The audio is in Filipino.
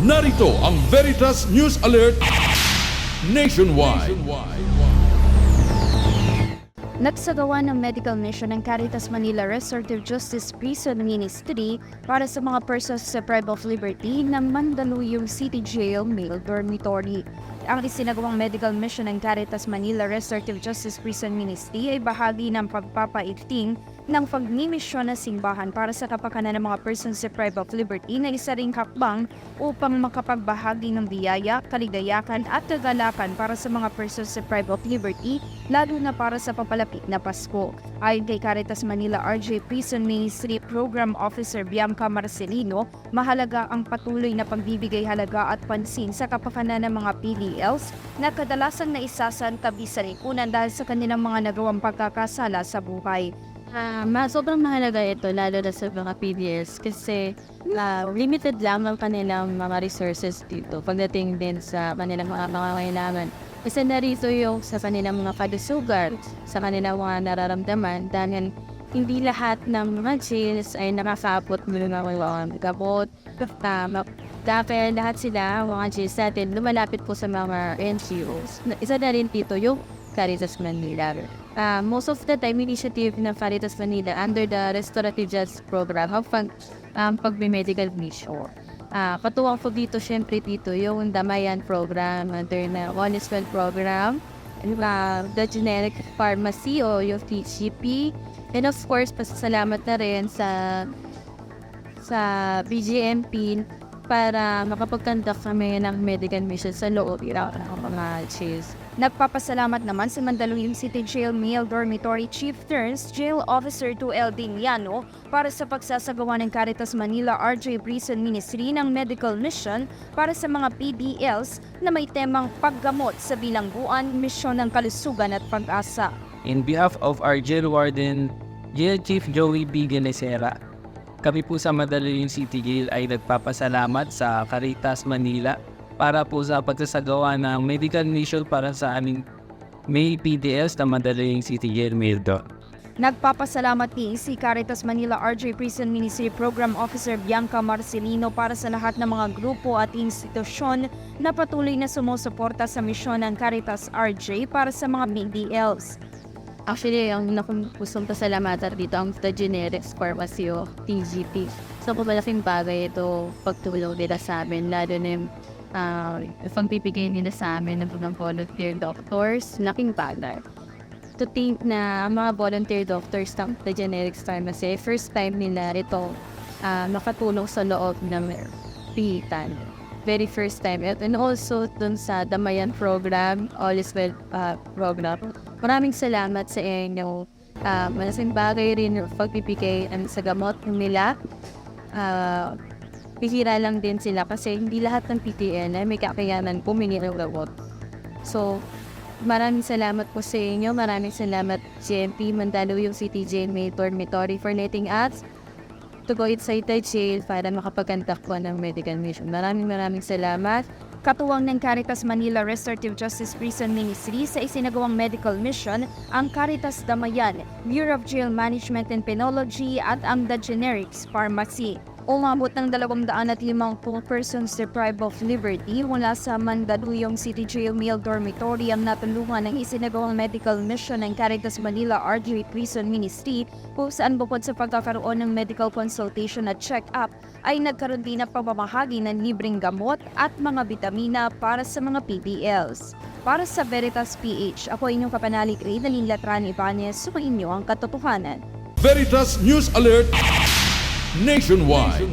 Narito ang Veritas News Alert Nationwide. Nagsagawa ng medical mission ng Caritas Manila Restorative Justice Prison Ministry para sa mga persons deprived of liberty ng Mandaluyong City Jail Male Dormitory. Ang isinagawang medical mission ng Caritas Manila Restorative Justice Prison Ministry ay bahagi ng pagpapaigting ng pagnimisyon na simbahan para sa kapakanan ng mga persons deprived of liberty na isa ring hakbang upang makapagbahagi ng biyaya, kaligayakan at kagalakan para sa mga persons deprived of liberty lalo na para sa papalapit na Pasko. Ayon kay Caritas Manila RJ Prison Ministry Program Officer Bianca Marcelino, mahalaga ang patuloy na pagbibigay halaga at pansin sa kapakanan ng mga PDLs na kadalasang naisasantabi sa likunan dahil sa kanilang mga nagawang pagkakasala sa buhay. Ah, ma sobrang mahalaga ito lalo na sa mga PBS kasi ah, limited lang ang kanilang mga resources dito pagdating din sa kanilang mga pangangailangan. Isa na rito yung sa kanilang mga kadusugan, sa kanilang mga nararamdaman dahil hindi lahat ng mga jails ay nakakapot ng mga mga gabot, tama. Dahil lahat sila, mga jails natin, lumalapit po sa mga NGOs. Isa na rin dito yung Caritas Manila. Uh, most of the time, initiative ng Caritas Manila under the Restorative Justice Program ang pag, um, pagme-medical mission. Uh, katuwang po dito, syempre dito, yung Damayan Program under na Honest Well Program, uh, the Generic Pharmacy o yung TGP, and of course, pasasalamat na rin sa sa BGMP para makapag-conduct kami ng medical mission sa loob ng mga jails. Nagpapasalamat naman sa Mandaluyong City Jail Male Dormitory Chief Turns Jail Officer 2L Diniano para sa pagsasagawa ng Caritas Manila RJ Prison Ministry ng medical mission para sa mga PDLs na may temang paggamot sa bilangguan, misyon ng kalusugan at pag-asa. In behalf of our jail warden, Jail Chief Joey B. Genesera, kami po sa Mandaluyong City Jail ay nagpapasalamat sa Caritas Manila para po sa pagsasagawa ng medical mission para sa aming may PDLs na Mandaluyong City Jail Mildo. Nagpapasalamat din si Caritas Manila RJ Prison Ministry Program Officer Bianca Marcelino para sa lahat ng mga grupo at institusyon na patuloy na sumusuporta sa misyon ng Caritas RJ para sa mga BDLs. Actually, ang nakupusong pasalamatan dito ang The Generics Pharmacy o TGP. So, kung malaking bagay ito pagtulong nila sa amin, lalo na yung uh, pagpipigay nila sa amin ng mga volunteer doctors, laking bagay. To think na mga volunteer doctors ng The Generics Pharmacy, first time nila ito uh, nakatulong sa loob ng pihitan. Very first time. And also dun sa Damayan program, All is Well uh, program. Maraming salamat sa inyo. Uh, malasing bagay rin yung pagpipigay um, sa gamot nila. Uh, pihira lang din sila kasi hindi lahat ng PTN ay may kakayanan pumingi ng gamot. So, maraming salamat po sa inyo. Maraming salamat GMP Mandaluyong City Jail May Dormitory for letting us to go inside the jail para makapagkantak po ng medical mission. Maraming maraming salamat. Katuwang ng Caritas Manila Restorative Justice Prison Ministry sa isinagawang medical mission ang Caritas Damayan, Bureau of Jail Management and Penology at ang The Generics Pharmacy. Umabot ng 250 persons deprived of liberty mula sa Mandaluyong City Jail Male Dormitory ang natulungan ng isinagawang medical mission ng Caritas Manila RJ Prison Ministry kung saan bukod sa pagkakaroon ng medical consultation at check-up ay nagkaroon din ng pamamahagi ng libreng gamot at mga bitamina para sa mga PBLs. Para sa Veritas PH, ako inyong kapanalig Ray Dalin Latran Ibanez, sumainyo ang katotohanan. Veritas News Alert Nationwide.